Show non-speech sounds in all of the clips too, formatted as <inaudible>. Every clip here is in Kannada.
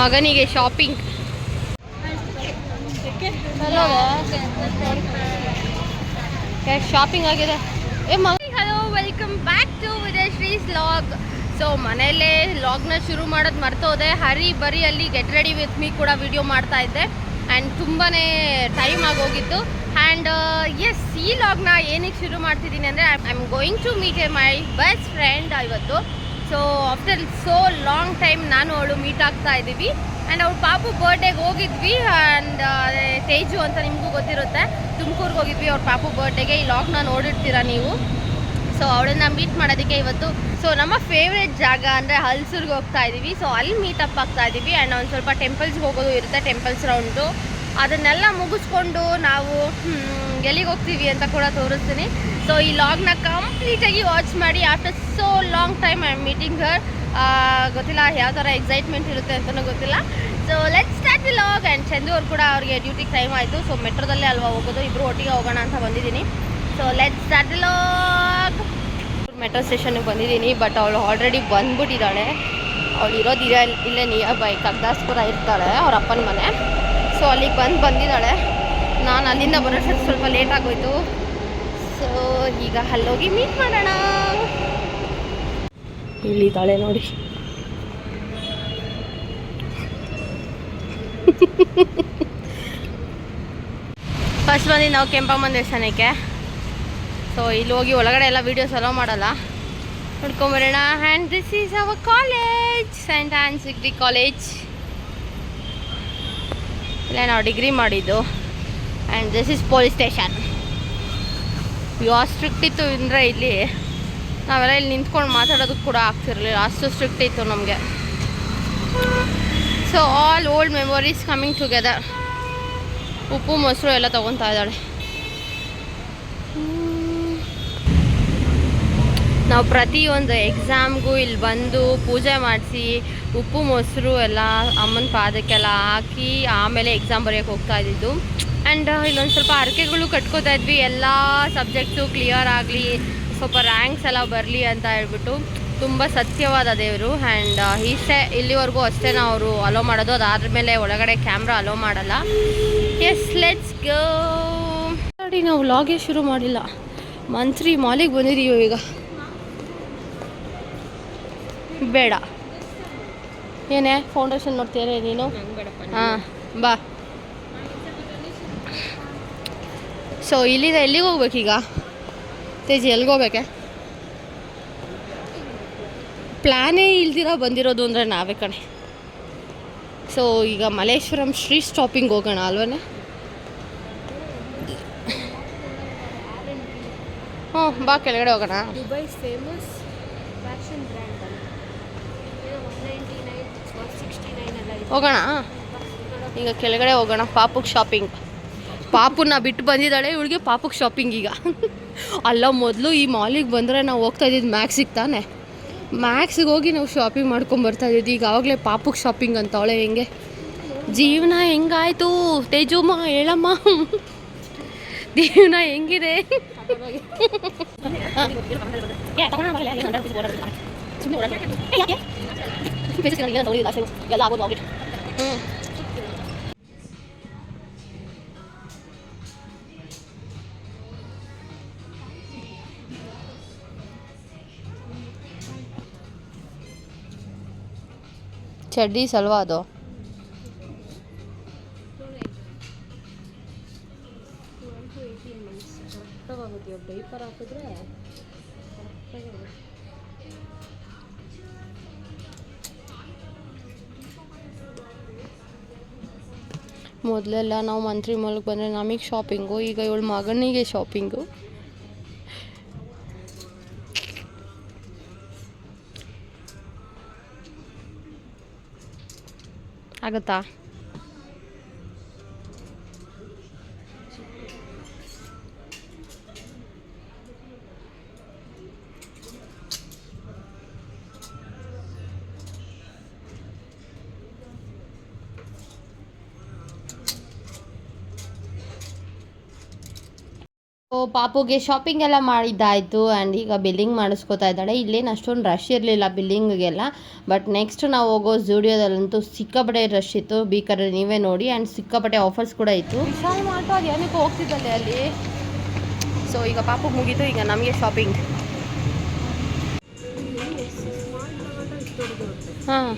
ಮಗನಿಗೆ ಶಾಪಿಂಗ್ ಶಾಪಿಂಗ್ ಆಗಿದೆ. ಏ hello welcome back to Vijayashree's vlog so ಮನೆಯಲ್ಲೇ ಲಾಗ್ನ ಶುರು ಮಾಡೋದು ಮರ್ತೋದೆ. ಹರಿ ಬರಿ ಅಲ್ಲಿ ಗೆಟ್ ರೆಡಿ ವಿತ್ ಮೀ ಕೂಡ ವಿಡಿಯೋ ಮಾಡ್ತಾ ಇದ್ದೆ. ಆ್ಯಂಡ್ ತುಂಬಾ ಟೈಮ್ ಆಗೋಗಿತ್ತು. ಆ್ಯಂಡ್ ಎಸ್ ಈ ಲಾಗ್ನ ಏನಕ್ಕೆ ಶುರು ಮಾಡ್ತಿದ್ದೀನಿ ಅಂದರೆ I am going to meet a my best friend ಇವತ್ತು. So after so long time ನಾನು ಅವಳು ಮೀಟ್ ಆಗ್ತಾ ಇದ್ದೀವಿ. ಆ್ಯಂಡ್ ಅವ್ಳು ಪಾಪು ಬರ್ಡೇಗೆ ಹೋಗಿದ್ವಿ. ಆ್ಯಂಡ್ ತೇಜು ಅಂತ ನಿಮಗೂ ಗೊತ್ತಿರುತ್ತೆ. ತುಮಕೂರಿಗೆ ಹೋಗಿದ್ವಿ. ಅವ್ರ ಪಾಪು ಬರ್ಡೇಗೆ ಈ ಲಾಗ್ನ ನೋಡಿರ್ತೀರಾ ನೀವು? ಸೊ ಅವಳನ್ನ ಮೀಟ್ ಮಾಡೋದಕ್ಕೆ ಇವತ್ತು ಸೊ ನಮ್ಮ ಫೇವ್ರೇಟ್ ಜಾಗ ಅಂದರೆ ಹಲ್ಸೂರ್ಗೆ ಹೋಗ್ತಾ ಇದ್ದೀವಿ. ಸೊ ಅಲ್ಲಿ ಮೀಟಪ್ ಆಗ್ತಾ ಇದ್ದೀವಿ. ಆ್ಯಂಡ್ ಒಂದು ಸ್ವಲ್ಪ ಟೆಂಪಲ್ಸ್ಗೆ ಹೋಗೋದು ಇರುತ್ತೆ ಟೆಂಪಲ್ಸ್ ರೌಂಡು ಅದನ್ನೆಲ್ಲ ಮುಗಿಸ್ಕೊಂಡು ನಾವು ಎಲ್ಲಿಗೆ ಹೋಗ್ತೀವಿ ಅಂತ ಕೂಡ ತೋರಿಸ್ತೀನಿ. ಸೊ ಈ ಲಾಗ್ನ ಕಂಪ್ಲೀಟಾಗಿ ವಾಚ್ ಮಾಡಿ after so long time I am meeting her ಗೊತ್ತಿಲ್ಲ ಯಾವ ಥರ ಎಕ್ಸೈಟ್ಮೆಂಟ್ ಇರುತ್ತೆ ಅಂತಲೂ ಗೊತ್ತಿಲ್ಲ. So let start the vlog and Chandu ಅವ್ರು ಕೂಡ ಅವ್ರಿಗೆ ಡ್ಯೂಟಿಗೆ ಟೈಮ್ ಆಯಿತು. ಸೊ ಮೆಟ್ರೋದಲ್ಲೇ ಅಲ್ವಾ ಹೋಗೋದು? ಇಬ್ಬರು ಒಟ್ಟಿಗೆ ಹೋಗೋಣ ಅಂತ ಬಂದಿದ್ದೀನಿ. So let start the vlog metro ಸ್ಟೇಷನ್ಗೆ ಬಂದಿದ್ದೀನಿ ಬಟ್ ಅವಳು ಆಲ್ರೆಡಿ ಬಂದ್ಬಿಟ್ಟಿದ್ದಾಳೆ. ಅವಳು ಇರೋದು ಇಲ್ಲ ಇಲ್ಲೇ ನಿಯರ್ ಬೈ ಕಗ್ದಾಸ್ಪುರ ಇರ್ತಾಳೆ ಅವ್ರ ಅಪ್ಪನ ಮನೆ. ಸೊ ಅಲ್ಲಿಗೆ ಬಂದು ಬಂದಿದ್ದಾಳೆ. ನಾನು ಅಲ್ಲಿಂದ ಬರೋಷ್ಟು ಸ್ವಲ್ಪ ಲೇಟ್ ಆಗೋಯ್ತು. ಸೊ ಈಗ ಅಲ್ಲೋಗಿ ಮೀಟ್ ಮಾಡೋಣ. ಇಲ್ಲಿದ್ದಾಳೆ ನೋಡಿ. ಫಸ್ಟ್ ಬಂದು ನಾವು ಕೆಂಪಮ್ಮ ದೇವಸ್ಥಾನಕ್ಕೆ. ಸೊ ಇಲ್ಲಿ ಹೋಗಿ ಒಳಗಡೆ ಎಲ್ಲ ವೀಡಿಯೋಸ್ ಅಲೋ ಮಾಡಲ್ಲ. ನೋಡ್ಕೊಂಬರೋಣ. And this is our college saint Ann's degree college ಇಲ್ಲ ನಾವು ಡಿಗ್ರಿ ಮಾಡಿದ್ದು. And this is police station ಯಾವ ಸ್ಟ್ರಿಕ್ಟ್ ಇತ್ತು ಅಂದರೆ ಇಲ್ಲಿ ನಾವೆಲ್ಲ ಇಲ್ಲಿ ನಿಂತ್ಕೊಂಡು ಮಾತಾಡೋದಕ್ಕೆ ಕೂಡ ಆಗ್ತಿರಲಿಲ್ಲ. ಅಷ್ಟು ಸ್ಟ್ರಿಕ್ಟ್ ಇತ್ತು ನಮಗೆ. So all old memories coming together ಉಪ್ಪು, ಮೊಸರು ಎಲ್ಲ ತೊಗೊತಾ ಇದ್ದಾಳೆ. ನಾವು ಪ್ರತಿಯೊಂದು ಎಕ್ಸಾಮ್ಗೂ ಇಲ್ಲಿ ಬಂದು ಪೂಜೆ ಮಾಡಿಸಿ, ಉಪ್ಪು, ಮೊಸರು ಎಲ್ಲ ಅಮ್ಮನ ಪಾದಕ್ಕೆಲ್ಲ ಹಾಕಿ ಆಮೇಲೆ ಎಕ್ಸಾಮ್ ಬರೆಯೋಕೆ ಹೋಗ್ತಾ ಇದ್ದಿದ್ದು. ಆ್ಯಂಡ್ ಇಲ್ಲೊಂದು ಸ್ವಲ್ಪ ಹರಕೆಗಳು ಕಟ್ಕೋತಾ ಇದ್ವಿ. ಎಲ್ಲ ಸಬ್ಜೆಕ್ಟ್ಸು ಕ್ಲಿಯರ್ ಆಗಲಿ ಸ್ವಲ್ಪ ರ್ಯಾಂಕ್ಸ್ ಎಲ್ಲ ಬರಲಿ ಅಂತ ಹೇಳ್ಬಿಟ್ಟು ತುಂಬ ಸತ್ಯವಾದ ದೇವರು. ಆ್ಯಂಡ್ ಇಷ್ಟೇ ಇಲ್ಲಿವರೆಗೂ ಅಷ್ಟೇ ನಾವು ಅವರು ಅಲೋ ಮಾಡೋದು. ಅದಾದ ಮೇಲೆ ಒಳಗಡೆ ಕ್ಯಾಮ್ರಾ ಅಲೋ ಮಾಡಲ್ಲ. ಎಸ್ ಲೆಟ್ಸ್ ಗೋ ನೋಡಿ ನಾವು ವ್ಲಾಗೇ ಶುರು ಮಾಡಿಲ್ಲ. ಮಂತ್ರಿ ಮಾಲಿಗೆ ಬಂದಿದೀವಿ ಈಗ. ಬೇಡ. ಏನೇ ಫೌಂಡೇಶನ್ ನೋಡ್ತೀರಾ ನೀನು? ಹಾಂ ಬಾ. ಸೊ ಇಲ್ಲಿಂದ ಎಲ್ಲಿಗೆ ಹೋಗ್ಬೇಕೀಗ ತೇಜಿ ಎಲ್ಲಿಗೆ ಹೋಗ್ಬೇಕೆ? ಪ್ಲ್ಯಾನೇ ಇಲ್ದಿರ ಬಂದಿರೋದು ಅಂದರೆ ನಾವೇ ಕಣೆ. ಸೊ ಈಗ ಮಲೇಶ್ವರಂ ಶ್ರೀ ಸ್ಟಾಪಿಂಗ್ ಹೋಗೋಣ ಅಲ್ವನೇ? ಹ್ಞೂ ಬಾ ಕೆಳಗಡೆ ಹೋಗೋಣ. ದುಬೈ ಫೇಮಸ್ ಫ್ಯಾಷನ್ ಬ್ರ್ಯಾಂಡ್ ಹೋಗೋಣ? ಈಗ ಕೆಳಗಡೆ ಹೋಗೋಣ ಪಾಪುಗೆ ಶಾಪಿಂಗ್ ಪಾಪುನ ಬಿಟ್ಟು ಬಂದಿದ್ದಾಳೆ, ಇವಳಿಗೆ ಪಾಪಕ್ಕೆ ಶಾಪಿಂಗ್ ಈಗ. ಅಲ್ಲ, ಮೊದಲು ಈ ಮಾಲಿಗೆ ಬಂದರೆ ನಾವು ಹೋಗ್ತಾ ಇದ್ದಿದ್ದು ಮ್ಯಾಕ್ಸಿಗೆ ತಾನೆ? ಮ್ಯಾಕ್ಸಿಗೆ ಹೋಗಿ ನಾವು ಶಾಪಿಂಗ್ ಮಾಡ್ಕೊಂಡು ಬರ್ತಾ ಇದ್ದಿದ್ದು ಈಗ ಆವಾಗಲೇ ಪಾಪಕ್ಕೆ ಶಾಪಿಂಗ್ ಅಂತ ಅವಳೆ ಹೆಂಗೆ? ಜೀವನ ಹೆಂಗಾಯ್ತು? ತೇಜುಮ್ಮ, ಹೇಳಮ್ಮ. ಜೀವನ ಹೆಂಗಿದೆ? ಹ್ಞೂ ಚಡ್ಡೀಸ್ ಅಲ್ವಾ ಅದು ಮೊದಲೆಲ್ಲ ನಾವು ಮಂತ್ರಿ ಮಾಲ್ಗೆ ಬಂದರೆ ನಮಗೆ ಶಾಪಿಂಗು ಈಗ ಇವಳು ಮಗನಿಗೆ ಶಾಪಿಂಗು ಆಗತ್ತಾ? ಪಾಪುಗೆ ಶಾಪಿಂಗ್ ಎಲ್ಲ ಮಾಡಿದ್ದಾಯಿತು ಆ್ಯಂಡ್ ಈಗ ಬಿಲ್ಲಿಂಗ್ ಮಾಡಿಸ್ಕೋತಾ ಇದ್ದಾಳೆ. ಇಲ್ಲೇನು ಅಷ್ಟೊಂದು ರಶ್ ಇರಲಿಲ್ಲ ಬಿಲ್ಲಿಂಗಿಗೆಲ್ಲ ಬಟ್ ನೆಕ್ಸ್ಟ್ ನಾವು ಹೋಗೋ ಜೂಡಿಯೋದಲ್ಲಂತೂ ಸಿಕ್ಕಾಪಟ್ಟೆ ರಶ್ ಇತ್ತು. ಬೇಕಾದ್ರೆ ನೀವೇ ನೋಡಿ ಆ್ಯಂಡ್ ಸಿಕ್ಕಾಪಟ್ಟೆ ಆಫರ್ಸ್ ಕೂಡ ಇತ್ತು. ವಿಶಾಲ್ ಮಾರ್ಟು ಅದು ಏನಕ್ಕೆ ಹೋಗ್ತಿದ್ದಲ್ಲೇ ಅಲ್ಲಿ. ಸೊ ಈಗ ಪಾಪು ಮುಗೀತು. ಈಗ ನಮಗೆ ಶಾಪಿಂಗ್ ಹಾಂ.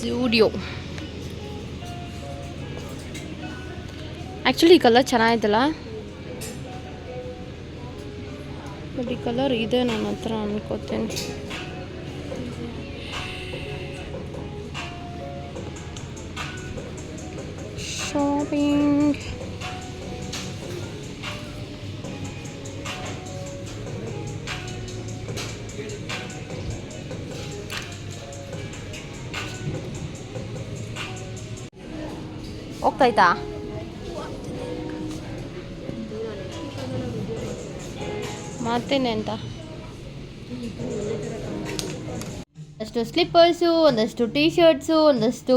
ಜೂಡಿಯೋ ಆ್ಯಕ್ಚುಲಿ ಈ ಕಲರ್ ಚೆನ್ನಾಗಿದ್ದಲ್ಲ. ಬಟ್ ಈ ಕಲರ್ ಇದೆ ನನ್ನ ಹತ್ರ ಅನ್ಕೋತೇನೆ. ಶಾಪಿಂಗ್ ಹೋಗ್ತಾಯ್ತಾ ಮತ್ತೇನೆ ಅಂತ. ಒಂದಷ್ಟು ಸ್ಲಿಪ್ಪರ್ಸು ಒಂದಷ್ಟು ಟೀ ಶರ್ಟ್ಸು ಒಂದಷ್ಟು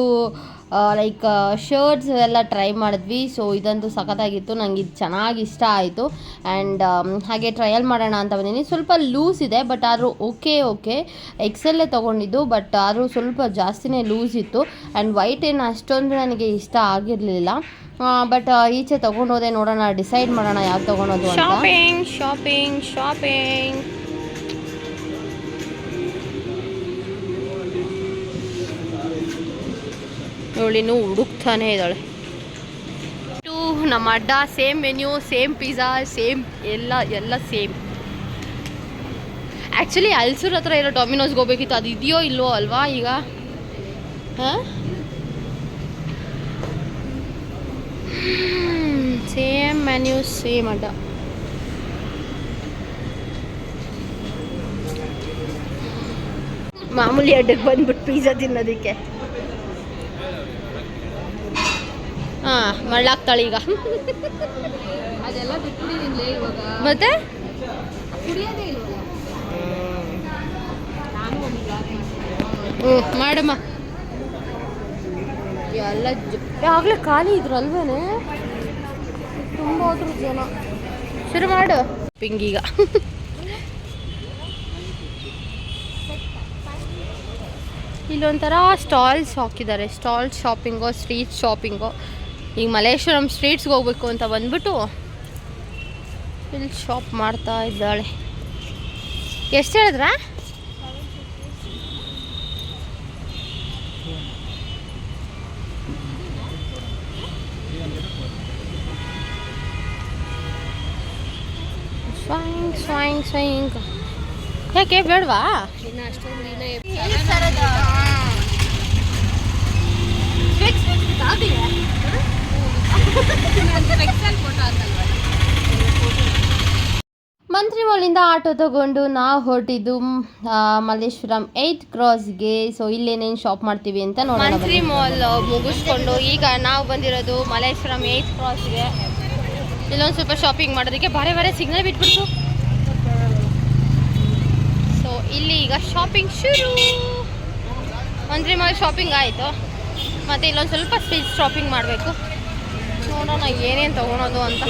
ಲೈಕ್ ಶರ್ಟ್ಸ್ ಎಲ್ಲ ಟ್ರೈ ಮಾಡಿದ್ವಿ. ಸೊ ಇದಂತೂ ಸಖತ್ತಾಗಿತ್ತು. ನನಗೆ ಇದು ಚೆನ್ನಾಗಿ ಇಷ್ಟ ಆಯಿತು. ಆ್ಯಂಡ್ ಹಾಗೆ ಟ್ರಯಲ್ ಮಾಡೋಣ ಅಂತ ಬಂದೀನಿ. ಸ್ವಲ್ಪ ಲೂಸ್ ಇದೆ ಬಟ್ ಆದರೂ ಓಕೆ ಓಕೆ ಎಕ್ಸೆಲ್ಲೇ ತೊಗೊಂಡಿದ್ದು ಬಟ್ ಆದರೂ ಸ್ವಲ್ಪ ಜಾಸ್ತಿನೇ ಲೂಸ್ ಇತ್ತು. ಆ್ಯಂಡ್ ವೈಟ್ ಏನು ಅಷ್ಟೊಂದು ನನಗೆ ಇಷ್ಟ ಆಗಿರಲಿಲ್ಲ. ಬಟ್ ಈಚೆ ತಗೊಂಡೋದೆ ನೋಡೋಣ ಡಿಸೈಡ್ ಮಾಡೋಣ ಯಾವ್ದು ತೊಗೊಳೋದು ಅಂತ. ಶಾಪಿಂಗ್ ಶಾಪಿಂಗ್ ಶಾಪಿಂಗ್ ಇವಳಿನ್ನು ಹುಡುಕ್ತಾನೆ ಇದ್ದಾಳೆ. ಟು ನಮ್ಮ ಅಡ್ಡ same menu same pizza same ಎಲ್ಲ ಎಲ್ಲ ಸೇಮ್ ಆ್ಯಕ್ಚುಲಿ ಅಲ್ಸೂರ್ ಹತ್ರ ಇರೋ ಡೊಮಿನೋಸ್ಗೆ ಹೋಗ್ಬೇಕಿತ್ತು. ಅದು ಇದೆಯೋ ಇಲ್ವೋ ಅಲ್ವಾ ಈಗ? ಹಾಂ? ಸೇಮ್ ಮೆನ್ಯೂ ಸೇಮ್ ಅಡ್ಡ. ಮಾಮೂಲಿ ಅಡ್ಡಕ್ಕೆ ಬಂದ್ಬಿಟ್ಟು ಪಿಜ್ಜಾ ತಿನ್ನೋದಕ್ಕೆ. ಹಾಂ ಮಳ್ಳಾಗ್ತಾಳೆ ಈಗ. ಮತ್ತೆ? ಹ್ಞೂ ಮಾಡಮ್ಮ ಎಲ್ಲ ಆಗಲೇ ಖಾಲಿ ಇದ್ರು ಅಲ್ವೇನೆ? ತುಂಬ ಹೋದ್ರು ಜನ. ಶುರು ಮಾಡು. ಪಿಂಗೀಗ ಇಲ್ಲೊಂಥರ ಸ್ಟಾಲ್ಸ್ ಹಾಕಿದ್ದಾರೆ. ಸ್ಟಾಲ್ ಶಾಪಿಂಗು ಸ್ಟ್ರೀಟ್ ಶಾಪಿಂಗು ಈಗ ಮಲ್ಲೇಶ್ವರಂ ಸ್ಟ್ರೀಟ್ಸ್ಗೆ ಹೋಗ್ಬೇಕು ಅಂತ ಬಂದ್ಬಿಟ್ಟು ಇಲ್ಲಿ ಶಾಪ್ ಮಾಡ್ತಾ ಇದ್ದಾಳೆ. ಎಷ್ಟು ಹೇಳಿದ್ರಾ? ಸ್ವಾಯಿಂಗ್ ಸ್ವಾಯಿಂಗ್ ಸ್ವಾಯಿಂಗ್ ಯಾಕೆ ಬೇಡವಾ? ಇನ್ನು ಅಷ್ಟೊಂದು ಮಂತ್ರಿ ಮಾಲಿಂದ ಆಟೋ ತಗೊಂಡು ನಾವು ಹೊರಟಿದ್ದು ಮಲ್ಲೇಶ್ವರಂ ಏಯ್ತ್ ಕ್ರಾಸ್ಗೆ ಸೊ ಇಲ್ಲೇನೇನು ಶಾಪ್ ಮಾಡ್ತೀವಿ ಅಂತ ನೋಡೋಣ ಮಂತ್ರಿ ಮಾಲ್ ಮುಗಿಸ್ಕೊಂಡು ಈಗ ನಾವು ಬಂದಿರೋದು ಮಲ್ಲೇಶ್ವರಂ ಏಯ್ತ್ ಕ್ರಾಸ್ಗೆ ಇಲ್ಲೊಂದು ಸ್ವಲ್ಪ ಶಾಪಿಂಗ್ ಮಾಡೋದಕ್ಕೆ ಬಾರೆ ಬಾರೆ ಸಿಗ್ನಲ್ ಬಿಟ್ಬಿಡ್ತು ಸೊ ಇಲ್ಲಿ ಈಗ ಶಾಪಿಂಗ್ ಶುರು. ಅಂದ್ರೆ ಮಾಲ್ ಶಾಪಿಂಗ್ ಆಯಿತು. ಮತ್ತು ಇಲ್ಲೊಂದು ಸ್ವಲ್ಪ ಸ್ಪೀಚ್ ಶಾಪಿಂಗ್ ಮಾಡಬೇಕು. ನೋಡೋಣ ಏನೇನು ತೊಗೊಳೋದು ಅಂತ.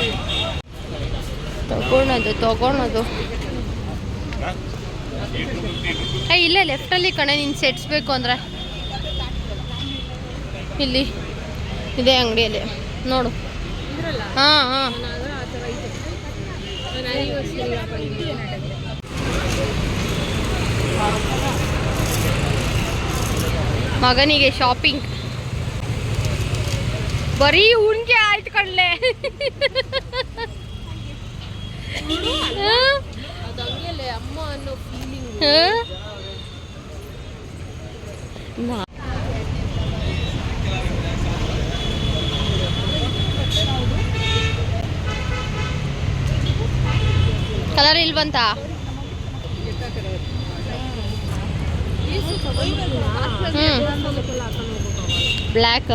ತಗೊಳೋದು ತಗೊಳೋದು. ಏ, ಇಲ್ಲೇ ಲೆಫ್ಟಲ್ಲಿ ಕಣೆ, ನೀನು ಸೆಟ್ಸ್ಬೇಕು ಅಂದರೆ. ಇಲ್ಲಿ. ಇದೇ ಅಂಗಡಿಯಲ್ಲಿ. ನೋಡು. ಹಾಂ ಹಾಂ ನಾನು ಆ ಥರ ಇದೆ ನಾನು ಆನಿವರ್ಸರಿ ಹಾಕೊಂಡಿದ್ದೀನಿ ಮಗನಿಗೆ ಶಾಪಿಂಗ್ ಬರೀ ಉಣ್ಗೆ ಆಯ್ತು ಕಣ್ಲೆ. ಅದು ಹಂಗೆಲೆ ಅಮ್ಮ ಅನ್ನೋ ಕಲರ್ ಇಲ್ವಂತ ಬ್ಲ್ಯಾಕ್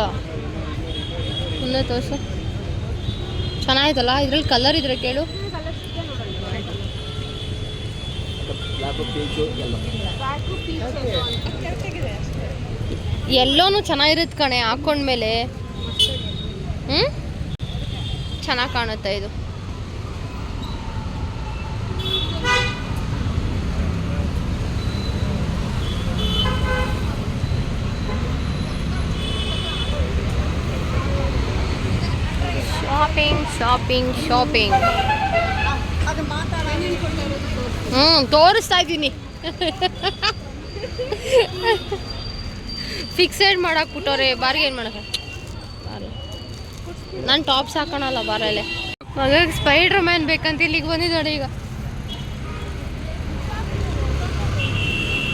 ಮುಂದೆ ತೋಸು ಚೆನ್ನಾಗಿದಲ್ಲ ಇದ್ರಲ್ಲಿ ಕಲರ್ ಇದ್ರೆ ಕೇಳು. ಎಲ್ಲೋನು ಚೆನ್ನಾಗಿರುತ್ತೆ ಕಣೆ, ಹಾಕೊಂಡ್ಮೇಲೆ. ಹ್ಞೂ ಚೆನ್ನಾಗಿ ಕಾಣುತ್ತೆ ಇದು. ಶಾಪಿಂಗ್ ಶಾಪಿಂಗ್ ಶಾಪಿಂಗ್ ಹ್ಞೂ ತೋರಿಸ್ತಾ ಇದ್ದೀನಿ. ಫಿಕ್ಸೆಡ್ ಮಾಡಕ್ಕೆ ಬಿಟ್ಟವ್ರೆ? ಬಾರ್ಗೇನ್ ಮಾಡಕ್ಕೆ ನಾನು ಟಾಪ್ಸ್ ಹಾಕೋಣಲ್ಲ ಬಾರಲ್ಲೇ. ಮಗ ಸ್ಪೈಡ್ರ್ ಮ್ಯಾನ್ ಬೇಕಂತ ಇಲ್ಲಿಗೆ ಬಂದಿದ್ದಾಳೆ ಈಗ.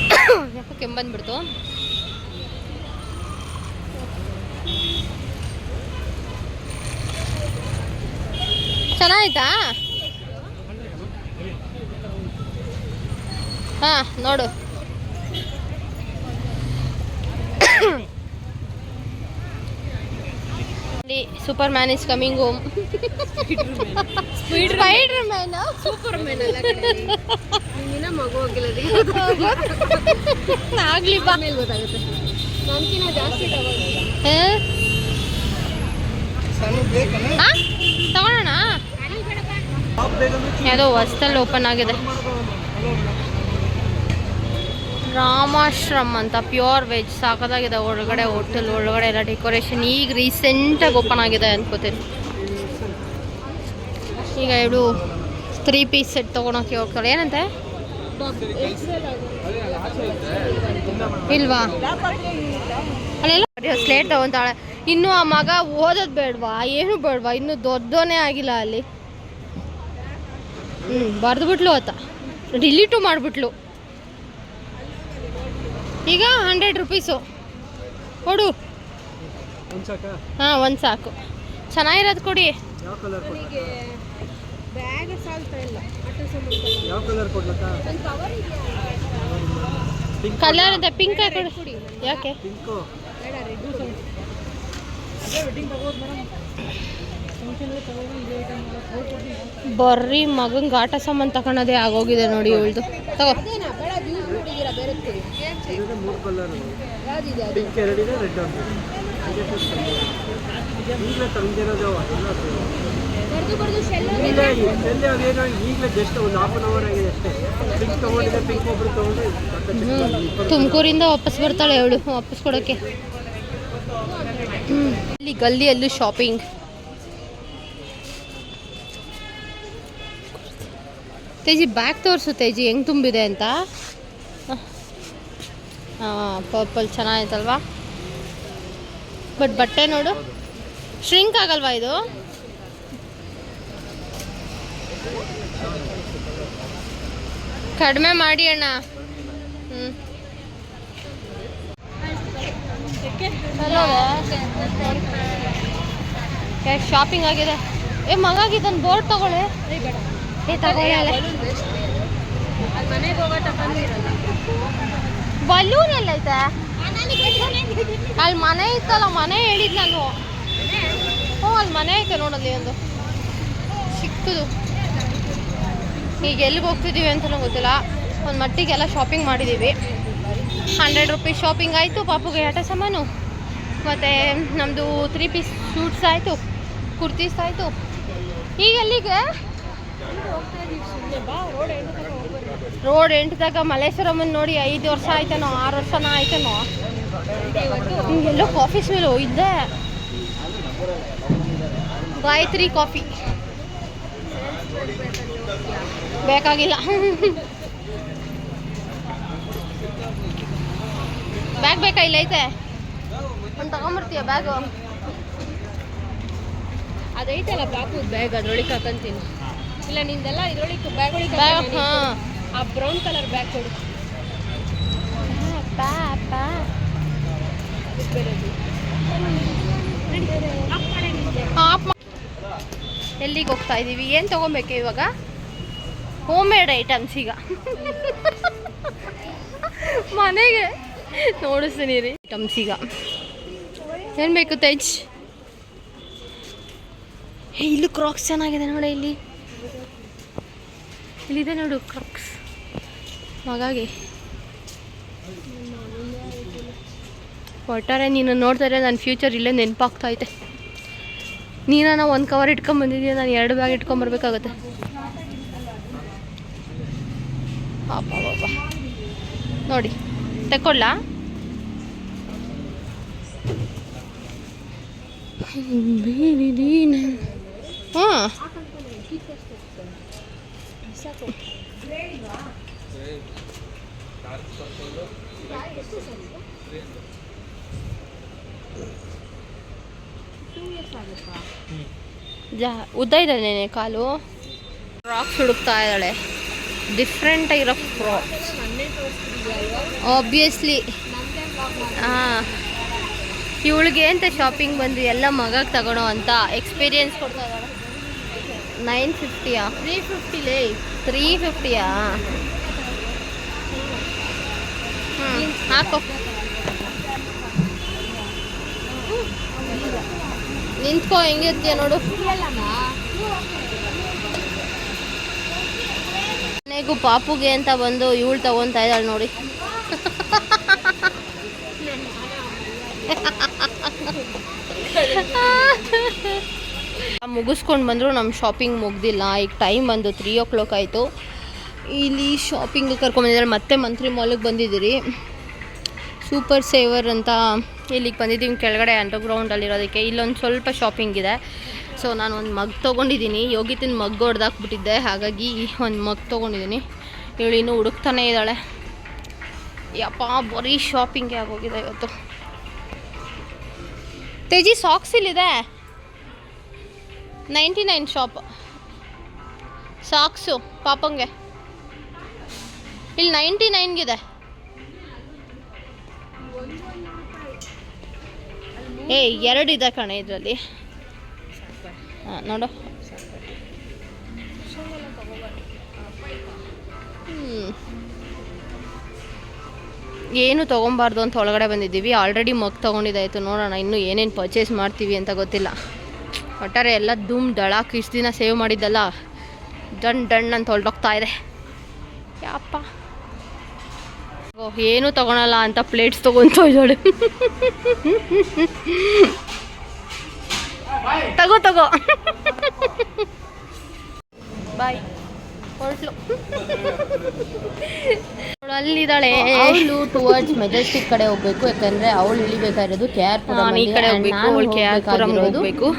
<coughs> ಯಾಕೆ ಕೆಂಬಂದ್ಬಿಡ್ತು ಚೆನ್ನಾಯ್ತಾ ಹಾ ನೋಡು. Superman is coming home. Spiderman Superman ಅಲ್ಲ ನಿನ್ನ ಮಗು ಹೋಗಿಲ್ಲ ಆಗ್ಲಿ ಬಾ. ಗೊತ್ತಾಗುತ್ತೆ. ನನ್ಕಿನ ಜಾಸ್ತಿ ತಗೊಂಡು ಹಾ? ಹಾ? ತಗೊಳ್ಳೋಣ ಯಾವುದೋ ಹೊಸ್ದಲ್ಲಿ ಓಪನ್ ಆಗಿದೆ. ರಾಮಾಶ್ರಮ್ ಅಂತ ಪ್ಯೂರ್ ವೆಜ್ ಸಾಕದಾಗಿದೆ ಒಳಗಡೆ ಹೋಟೆಲ್ ಒಳಗಡೆ ಎಲ್ಲ ಡೆಕೋರೇಷನ್ ಈಗ ರೀಸೆಂಟಾಗಿ ಓಪನ್ ಆಗಿದೆ ಅನ್ಕೋತೀನಿ ಈಗ ಎರಡು ತ್ರೀ ಪೀಸ್ ಸೆಟ್ ತೊಗೊಳಕ್ಕೆ ಹೋಗ್ತಾರೆ. ಏನಂತೆ? ಇಲ್ವಾ? ಅಲ್ಲೆಲ್ಲ ಸ್ಲೇಟ್ ತಗೊಂತಾಳೆ. ಇನ್ನು ಆ ಮಗ ಓದೋದು ಬೇಡವಾ? ಏನು ಬೇಡವಾ? ಇನ್ನು ದೊಡ್ಡೋನೇ ಆಗಿಲ್ಲ ಅಲ್ಲಿ. ಹ್ಞೂ ಬರೆದ್ಬಿಟ್ಲು ಆತ. ಡಿಲೀಟು ಮಾಡಿಬಿಟ್ಲು. ಈಗ ಹಂಡ್ರೆಡ್ ರುಪೀಸು. ಕೊಡು. ಹಾಂ ಒಂದು ಸಾಕು. ಚೆನ್ನಾಗಿರೋದು ಕೊಡಿ. ಯಾವ ಕಲರ್ ಅಂತ. ಪಿಂಕ್ ಕೊಡಿ. ಯಾಕೆ? ಪಿಂಕು ಬೇಡ ರೆಡ್ ಬರ್ರಿ, ಮಗನ್ ಆಟ ಸಾಮಾನ್ ತಗೊಳೋದೇ ಆಗೋಗಿದೆ ನೋಡಿ ಇವಳ್ದು. ತುಮಕೂರಿಂದ ವಾಪಸ್ ಬರ್ತಾಳೆ ಅವಳು, ವಾಪಸ್ ಕೊಡೋಕೆ. ಇಲ್ಲಿ ಗಲ್ಲಿಯಲ್ಲೂ ಶಾಪಿಂಗ್ ತೇಜಿ ಬ್ಯಾಗ್ ತೋರಿಸು ತೇಜಿ, ಹೆಂಗೆ ತುಂಬಿದೆ ಅಂತ. ಹಾಂ, ಪರ್ಪಲ್ ಚೆನ್ನಾಗಿತ್ತಲ್ವಾ ಬಟ್ ಬಟ್ಟೆ ನೋಡು. ಶ್ರಿಂಕ್ ಆಗಲ್ವಾ ಇದು? ಕಡಿಮೆ ಮಾಡಿ ಅಣ್ಣ. ಹ್ಞೂ ಶಾಪಿಂಗ್ ಆಗಿದೆ. ಏ ಮಗಾಗಿದ್ದಾನೆ ಬೋರ್ಡ್ ತಗೊಳ್ಳೆ. ಬಲೂನ್ ಎಲ್ಲ ಐತೆ ಅಲ್ಲಿ ಮನೆ ಇತ್ತಲ್ಲ, ಮನೆ ಹೇಳಿದ್ ನಾನು. ಹ್ಞೂ, ಅಲ್ಲಿ ಮನೆ ಐತೆ ನೋಡಲ್ಲಿ ಒಂದು. ಸಿಕ್ಕದು ಈಗ ಎಲ್ಲಿಗೆ ಹೋಗ್ತಿದ್ದೀವಿ ಅಂತಲೂ ಗೊತ್ತಿಲ್ಲ. ಒಂದು ಮಟ್ಟಿಗೆಲ್ಲ ಶಾಪಿಂಗ್ ಮಾಡಿದ್ದೀವಿ ಹಂಡ್ರೆಡ್ ರುಪೀಸ್ ಶಾಪಿಂಗ್ ಆಯಿತು, ಪಾಪುಗೆ ಆಟ ಸಾಮಾನು. ಮತ್ತು ನಮ್ಮದು ತ್ರೀ ಪೀಸ್ ಶೂಟ್ಸ್ ಆಯಿತು ಕುರ್ತೀಸ್ ಆಯಿತು. ಈಗ ಎಲ್ಲಿಗೆ? ರೋಡ್ ಎಂಟದಾಗ ಮಲ್ಲೇಶ್ವರಮ್ಮನ ನೋಡಿ ಐದು ವರ್ಷ ಆಯ್ತೇನೋ, ಆರು ವರ್ಷನ ಆಯ್ತೇನೋ. ಎಲ್ಲೋ ಕಾಫಿ ಸ್ಮೆಲ್ ಇದ್ದೆ. ಗಾಯತ್ರಿ ಕಾಫಿ ಬೇಕಾಗಿಲ್ಲ. ಬ್ಯಾಗ್ ಬೇಕಾ ಇಲ್ಲ ಐತೆ? ಒಂದು ತಗೊಂಬರ್ತೀಯ ಬ್ಯಾಗು? ಅದೈತಲ್ಲ ಪಾಪುದ್ ಬ್ಯಾಗ್, ಅದ್ರೊಳಗೆ ಹಾಕಂತೀನಿ. ಇಲ್ಲ ನಿಂದೆಲ್ಲ ಇದ್ರೊಳಗೆ ಬ್ಯಾಗ್ ಹಾಂ. ಆ ಬ್ರೌನ್ ಕಲರ್ ಬ್ಯಾಗ್ ಕೊಡು. ಎಲ್ಲಿಗೆ ಹೋಗ್ತಾ ಇದ್ದೀವಿ ಏನು ತೊಗೊಬೇಕು ಇವಾಗ? ಹೋಮ್ ಮೇಡ್ ಐಟಮ್ಸ್ ಈಗ. ಮನೆಗೆ ನೋಡಿಸ್ತೀನಿ ರೀ ಐಟಮ್ಸ್ ಈಗ. ಏನು ಬೇಕು ತೇಜ್? ಇಲ್ಲಿ ಕ್ರಾಕ್ಸ್ ಚೆನ್ನಾಗಿದೆ ನೋಡಿ ಇಲ್ಲಿ. ಇಲ್ಲಿದೆ ನೋಡು ಕ್ರಾಕ್ಸ್ ಹಾಗಾಗಿ. ಒಟ್ಟಾರೆ ನೀನು ನೋಡ್ತಾರೆ ನನ್ನ ಫ್ಯೂಚರ್ ಇಲ್ಲೇ ನೆನಪಾಗ್ತಾ ಐತೆ. ನೀನ ಒಂದು ಕವರ್ ಇಟ್ಕೊಂಬಂದಿದ್ದೀಯ ನಾನು ಎರಡು ಬ್ಯಾಗ್ ಇಟ್ಕೊಂಬರ್ಬೇಕಾಗತ್ತೆ ನೋಡಿ ತಗೊಳ್ಳ ಹ್ಞೂ ಜಾ ಉದ್ದ ಇದೆ ನೆನೆ ಕಾಲು? ಫ್ರಾಕ್ಸ್ ಹುಡುಕ್ತಾ ಇದ್ದಾಳೆ. ಡಿಫ್ರೆಂಟ್ ಆಗಿರೋ ಫ್ರಾಕ್ಸ್ ಆಬ್ವಿಯಸ್ಲಿ ಹಾಂ ಇವಳಿಗೆ ಅಂತ ಶಾಪಿಂಗ್ ಬಂದು ಎಲ್ಲ ಮಗಕ್ಕೆ ತಗೊಳೋ ಅಂತ. ಎಕ್ಸ್ಪೀರಿಯನ್ಸ್ ಕೊಡ್ತಾ ಇದ್ದಾಳೆ. ನೈನ್ ಫಿಫ್ಟಿಯಾ ತ್ರೀ ಫಿಫ್ಟಿಲೇ ತ್ರೀ ಫಿಫ್ಟಿಯಾ ಹಾಕೋ. ನಿಂತ್ಕೋ ಹೆಂಗಿರ್ತೀಯ ನೋಡು. ಮನೆಗೂ ಪಾಪುಗೆ ಅಂತ ಬಂದು ಇವಳು ತಗೊಂತ ಇದ್ದಾಳೆ ನೋಡಿ. ಮುಗಿಸ್ಕೊಂಡು ಬಂದರು ನಮ್ಮ ಶಾಪಿಂಗ್ ಮುಗ್ದಿಲ್ಲ. ಈಗ ಟೈಮ್ ಬಂದು ತ್ರೀ ಓ ಕ್ಲಾಕ್ ಆಯಿತು. ಇಲ್ಲಿ ಶಾಪಿಂಗ್ ಕರ್ಕೊಂಬಂದಿದ್ದಾರೆ ಮತ್ತೆ ಮಂತ್ರಿ ಮಾಲಿಗೆ ಬಂದಿದ್ದೀರಿ. ಸೂಪರ್ ಸೇವರ್ ಅಂತ ಇಲ್ಲಿಗೆ ಬಂದಿದ್ದೀವಿ. ಕೆಳಗಡೆ ಅಂಡರ್ಗ್ರೌಂಡಲ್ಲಿರೋದಕ್ಕೆ ಇಲ್ಲೊಂದು ಸ್ವಲ್ಪ ಶಾಪಿಂಗ್ ಇದೆ. ಸೊ ನಾನು ಒಂದು ಮಗ್ ತೊಗೊಂಡಿದ್ದೀನಿ. ಯೋಗಿತಿನ ಮಗ್ ಹೊಡೆದಾಕ್ಬಿಟ್ಟಿದ್ದೆ. ಹಾಗಾಗಿ ಒಂದು ಮಗ್ ತೊಗೊಂಡಿದ್ದೀನಿ. ಇವಳು ಇನ್ನೂ ಹುಡುಕ್ತಾನೆ ಇದ್ದಾಳೆ. ಯಪ್ಪ, ಬರೀ ಶಾಪಿಂಗೇ ಆಗೋಗಿದೆ ಇವತ್ತು. ತೇಜಿ ಸಾಕ್ಸ್ ಇಲ್ಲಿದೆ. ನೈಂಟಿ ನೈನ್ ಶಾಪ್ ಸಾಕ್ಸು ಪಾಪಂಗೆ. ಇಲ್ಲಿ ನೈಂಟಿ ನೈನ್ಗಿದೆ. ಏ, ಎರಡಿದೆ ಕಣೆ ಇದರಲ್ಲಿ. ಹಾಂ, ನೋಡು. ಏನು ತೊಗೊಬಾರ್ದು ಅಂತ ಒಳಗಡೆ ಬಂದಿದ್ದೀವಿ. ಆಲ್ರೆಡಿ ಮಗ್ ತೊಗೊಂಡಿದ್ದಾಯಿತು. ನೋಡೋಣ ಇನ್ನೂ ಏನೇನು ಪರ್ಚೇಸ್ ಮಾಡ್ತೀವಿ ಅಂತ ಗೊತ್ತಿಲ್ಲ. ಒಟ್ಟಾರೆ ಎಲ್ಲ ದುಮ್ ದಳಾಕ್ ಇಷ್ಟು ದಿನ ಸೇವ್ ಮಾಡಿದ್ದಲ್ಲ. ಡಣ್ ಡಣ್ ಅಂತ ಹೊರಟೋಗ್ತಾ ಇದೆ. ಯಾಪ ಏನು ತಗೊಳಲ್ಲ ಅಂತ ಪ್ಲೇಟ್ಸ್ ತಗೊಂತ ಇದ್ದಾಳೆ ತಗೋ ತಗೋ. ಬಾಯ್. ಹೊರಟ್ಲು. ಅಲ್ಲಿದ್ದಾಳೆ ಅವಳು ಟುವರ್ಡ್ಸ್ ಮೆಜೆಸ್ಟಿಕ್ ಕಡೆ ಹೋಗ್ಬೇಕು ಯಾಕಂದ್ರೆ ಅವಳು ಇಳಿಬೇಕಾಗಿರೋದು ಕೆ ಆರ್ ನಾನ್ ಈ ಕಡೆ ಹೋಗ್ಬೇಕು, ಅವ್ಳು ಪುರಂ ಹೋಗ್ಬೇಕು.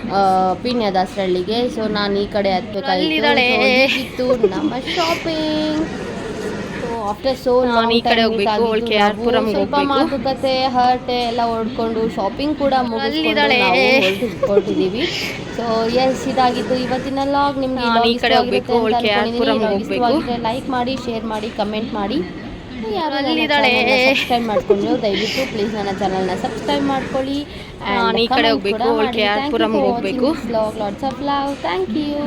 ದಾಸರಳ್ಳಿಗೆ. ಸೊ ನಾನು ಈ ಕಡೆ. ಹತ್ಬೇಕಾಗಿತ್ತು. ನಮ್ಮ ಶಾಪಿಂಗ್ ಆಫ್ಟರ್ ಸೋ ನಾನು ಈ ಕಡೆ ಹೋಗ್ಬೇಕು, ಅವಳು ಕೆ ಆರ್ ಪುರಂ ಸ್ವಲ್ಪ. ಮಾತುಕತೆ ಹರ್ಟೆ ಎಲ್ಲ ಹೊಡ್ಕೊಂಡು ಶಾಪಿಂಗ್ ಕೂಡ ಅಲ್ಲಿದ್ದಾಳೆ. ಹೊರಟಿದ್ದೀವಿ ಸೊ ಎಸ್ ಇದಾಗಿತ್ತು ಇವತ್ತಿನ ಲಾಗ್ ನಿಮ್ಗೆ ನಾನು ಈ ಕಡೆ ಹೋಗ್ಬೇಕು, ಅವ್ಳು KR ಪುರಂ ಹೋಗ್ಬೇಕು. ಲೈಕ್ ಮಾಡಿ ಶೇರ್ ಮಾಡಿ ಕಮೆಂಟ್ ಮಾಡಿ ಅಲ್ಲಿದ್ದಾಳೆ. ಸಬ್ಸ್ಕ್ರೈಬ್ ಮಾಡ್ಕೊಂಡು ದಯವಿಟ್ಟು ಪ್ಲೀಸ್ ನನ್ನ ಚಾನಲ್ನ ಸಬ್ಸ್ಕ್ರೈಬ್ ಮಾಡ್ಕೊಳ್ಳಿ ನಾನು ಈ ಕಡೆ ಹೋಗ್ಬೇಕು, ಅವಳು ಕೆ ಆರ್ ಪುರಂ ಹೋಗ್ಬೇಕು. Lots of love thank you